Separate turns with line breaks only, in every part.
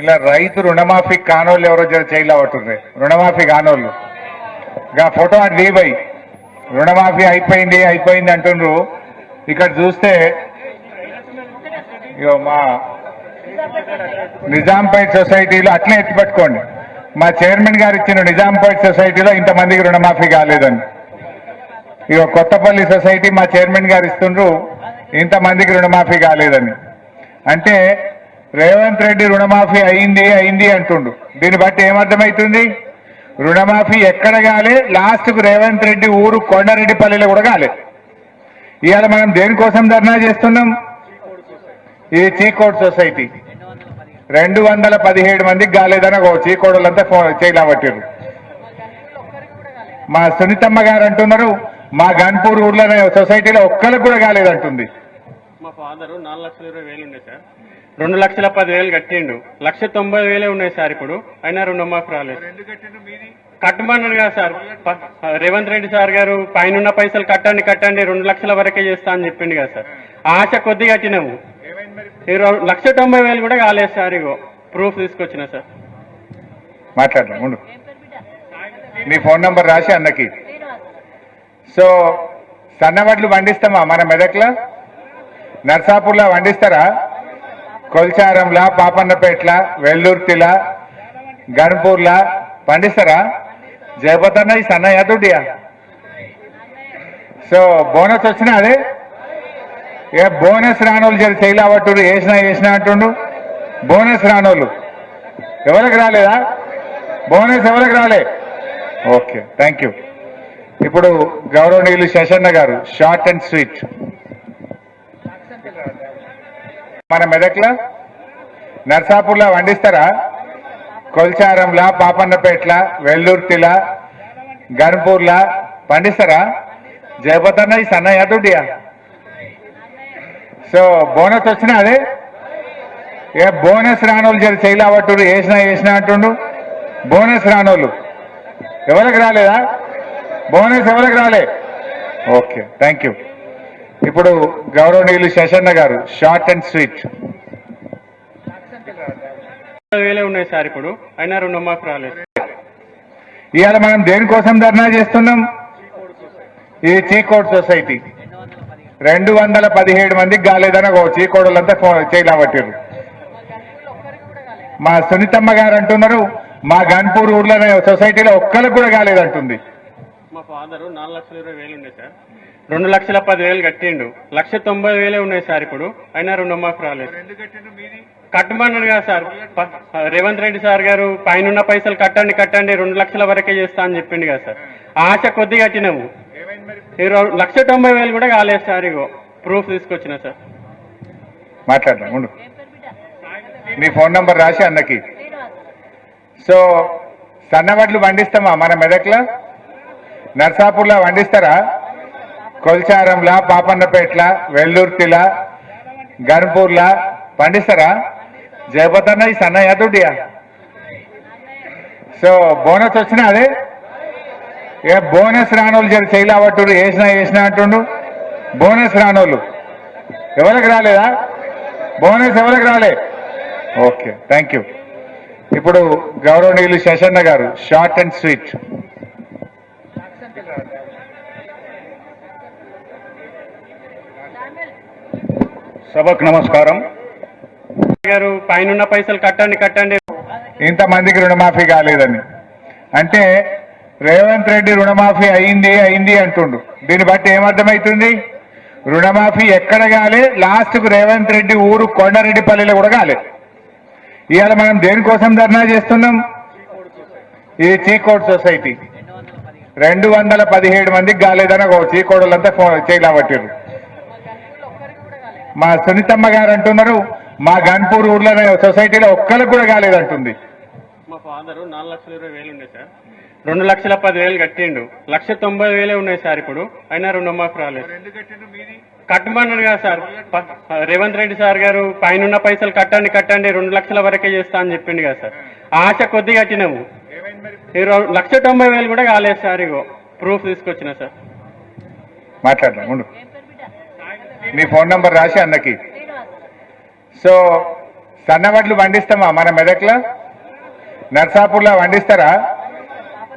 ఇలా రైతు రుణమాఫీ కానోళ్ళు ఎవరో జర చేయలు అవట్టుంది రుణమాఫీ కానోళ్ళు. ఇంకా ఫోటో అది దీపై రుణమాఫీ అయిపోయింది అయిపోయింది అంటుండ్రు. ఇక్కడ చూస్తే ఇగో మా నిజాంపేట్ సొసైటీలో అట్లే ఎత్తిపెట్టుకోండి మా చైర్మన్ గారు ఇచ్చిన నిజాంపేట్ సొసైటీలో ఇంతమందికి రుణమాఫీ కాలేదని. ఇక కొత్తపల్లి సొసైటీ మా చైర్మన్ గారు ఇస్తుండ్రు ఇంతమందికి రుణమాఫీ కాలేదని. అంటే రేవంత్ రెడ్డి రుణమాఫీ అయింది అయింది అంటుండు. దీన్ని బట్టి ఏమర్థమవుతుంది రుణమాఫీ ఎక్కడ కాలే లాస్ట్కు రేవంత్ రెడ్డి ఊరు కొండారెడ్డిపల్లిలో కూడా కాలే. ఇవాళ మనం దేనికోసం ధర్నా చేస్తున్నాం? ఇది చీకోట్ సొసైటీ. రెండు వందల పదిహేడు మందికి కాలేదని ఒక చీకోడలంతా ఫోన్ చేయలేబట్టారు మా సునీతమ్మ గారు అంటున్నారు మా గన్పూర్ ఊర్లో సొసైటీలో ఒక్కరికి కూడా కాలేదంటుంది.
మా ఫాదరు నాలుగు లక్షల ఇరవై వేలు ఉండే సార్. రెండు లక్షల పది వేలు కట్టిండు. లక్ష తొంభై వేలే ఉన్నాయి సార్ ఇప్పుడు. అయినా రుణమాఫీ రాలేదు. కట్టమన్నాడు కదా సార్. రేవంత్ రెడ్డి సార్ గారు పైన పైసలు కట్టండి కట్టండి రెండు లక్షల వరకే చేస్తా అని చెప్పిండు కదా సార్. ఆశ కొద్ది కట్టినాము. లక్ష తొంభై వేలు కూడా కాలేదు సార్ ఇగో. ప్రూఫ్ తీసుకొచ్చిన సార్.
మాట్లాడదాం నీ ఫోన్ నంబర్ రాసి అన్నకి. సో సన్నవడ్లు పండిస్తామా మన మెదక్లో? నర్సాపూర్లో పండిస్తారా? కొల్చారంలా పాపన్నపేట్ల వెల్లూర్తిల గన్పూర్లా పండిస్తారా? జయపతన్న ఈ సన్నయ్య దుడ్డియా? సో బోనస్ వచ్చినా అదే? ఏ బోనస్ రానోళ్ళు జర చేయలేవట్టుడు వేసినా వేసినా అంటుండు బోనస్ రానోళ్ళు. ఎవరికి రాలేదా? బోనస్ ఎవరికి రాలే? Okay thank you. ఇప్పుడు గౌరవనీయులు శశన్న గారు షార్ట్ అండ్ స్వీట్. మన మెదక్లో? నర్సాపూర్లో వండిస్తారా? కొల్చారంలా పాపన్నపేట్ల వెల్లూర్తిలా గన్పూర్లా పండిస్తారా? జయపతన్న ఈ సన్నయ్య దుడ్డియా సో బోనస్ వచ్చినా అదే? ఏ బోనస్ రానోళ్ళు జర చేయలేవట్టుడు వేసినా వేసినా అంటుండు. బోనస్ రానోళ్ళు. ఎవరికి రాలేదా? బోనస్ ఎవరికి రాలే? Okay thank you. ఇప్పుడు గౌరవనీయులు శశన్న గారు షార్ట్ అండ్ స్వీట్.
వేలే ఉన్నాయి సార్ ఇప్పుడు. అయినా రుణమాఫీ రాలేదు.
ఇవాళ మనం దేనికోసం ధర్నా చేస్తున్నాం? ఇది చీకోట్ సొసైటీ. రెండు వందల పదిహేడు మందికి కాలేదని ఒక చీకోడులంతా చేయలేబట్టారు మా సునీతమ్మ గారు అంటున్నారు మా గన్పూర్ ఊర్లో సొసైటీలో ఒక్కరికి కూడా కాలేదంటుంది
మా ఫాదరు నాలుగు లక్షల ఇరవై వేలు ఉండే సార్. రెండు లక్షల పది వేలు కట్టిండు. లక్ష తొంభై వేలే ఉన్నాయి సార్ ఇప్పుడు. అయినా రుణమాఫీ రాలేదు. కట్టమన్నాడు కదా సార్. రేవంత్ రెడ్డి సార్ గారు పైన పైసలు కట్టండి కట్టండి రెండు లక్షల వరకే చేస్తా అని చెప్పిండు కదా సార్. ఆశ కొద్ది కట్టినాము. లక్ష తొంభై వేలు కూడా కాలేదు సార్ ఇగో. ప్రూఫ్ తీసుకొచ్చిన సార్.
మాట్లాడదాం ఉండు. నీ ఫోన్ నంబర్ రాసి అన్నకి. సో సన్నవడ్లు పండిస్తామా మన మెదక్లో? నర్సాపూర్లో పండిస్తారా? కొల్చారంలా పాపన్నపేట్ల వెల్లూర్తిలా గన్పూర్లా పండిస్తారా? జయపతన్న ఈ సన్నయ్య దుడ్డియా? సో బోనస్ వచ్చినా అదే? ఏ బోనస్ రానోళ్ళు జర చేయలేబట్టుడు వేసినా వేసినా అంటుండు. బోనస్ రానోళ్ళు. ఎవరికి రాలేదా? బోనస్ ఎవరికి రాలే? Okay thank you. ఇప్పుడు గౌరవనీయులు శశన్న గారు షార్ట్ అండ్ స్వీట్.
సభకు నమస్కారం.
గారు పైన పైసలు కట్టండి కట్టండి.
ఇంతమందికి రుణమాఫీ కాలేదని. అంటే రేవంత్ రెడ్డి రుణమాఫీ అయింది అయింది అంటుండు. దీన్ని బట్టి ఏమర్థమవుతుంది రుణమాఫీ ఎక్కడ కాలే లాస్ట్కు రేవంత్ రెడ్డి ఊరు కొండారెడ్డిపల్లిలో కూడా కాలే. ఇవాళ మనం దేనికోసం ధర్నా చేస్తున్నాం? ఇది చీకోట్ సొసైటీ. రెండు వందల పదిహేడు మందికి కాలేదని ఒక చీకోడులంతా ఫోన్ చేయలేబట్టారు మా సునీతమ్మ గారు అంటున్నారు మా గన్పూర్ ఊర్లో సొసైటీలో ఒక్కరికి కూడా కాలేదంటుంది.
మా ఫాదరు నాలుగు లక్షల ఇరవై వేలు ఉండే సార్. రెండు లక్షల పది వేలు కట్టిండు. లక్ష తొంభై వేలే ఉన్నాయి సార్ ఇప్పుడు. అయినా రుణమాఫీ రాలేదు కట్టమన్నాడు కదా సార్. రేవంత్ రెడ్డి సార్ గారు పైన పైసలు కట్టండి కట్టండి రెండు లక్షల వరకే చేస్తా అని చెప్పిండు కదా సార్. ఆశ కొద్ది కట్టినాము లక్ష తొంభై వేలు కూడా కాలేదు సార్ ఇగో. ప్రూఫ్ తీసుకొచ్చిన సార్.
మాట్లాడదాం మీ నీ ఫోన్ నంబర్ రాసి అన్నకి. సో సన్నవడ్లు పండిస్తామా మన మెదక్లో? నర్సాపూర్లో పండిస్తారా?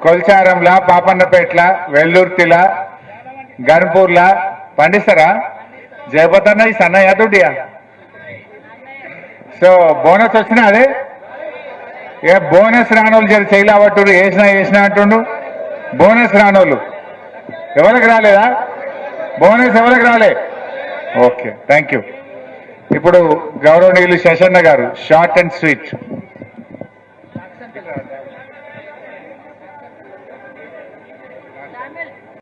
కొల్చారంలా పాపన్నపేట్ల వెల్లూర్తిలా గన్పూర్లా పండిస్తారా? జయపోతన్న ఈ సన్నయ్య యాదుడియా? సో బోనస్ వచ్చినా అదే? ఏ బోనస్ రానోళ్ళు జర చేయలేవట్టుడు వేసినా వేసినా అంటుండు బోనస్ రానోళ్ళు. ఎవరికి రాలేదా? బోనస్ ఎవరికి రాలే? ఓకే థ్యాంక్ యూ ఇప్పుడు గౌరవనీయులు శశన్న గారు షార్ట్ అండ్ స్వీట్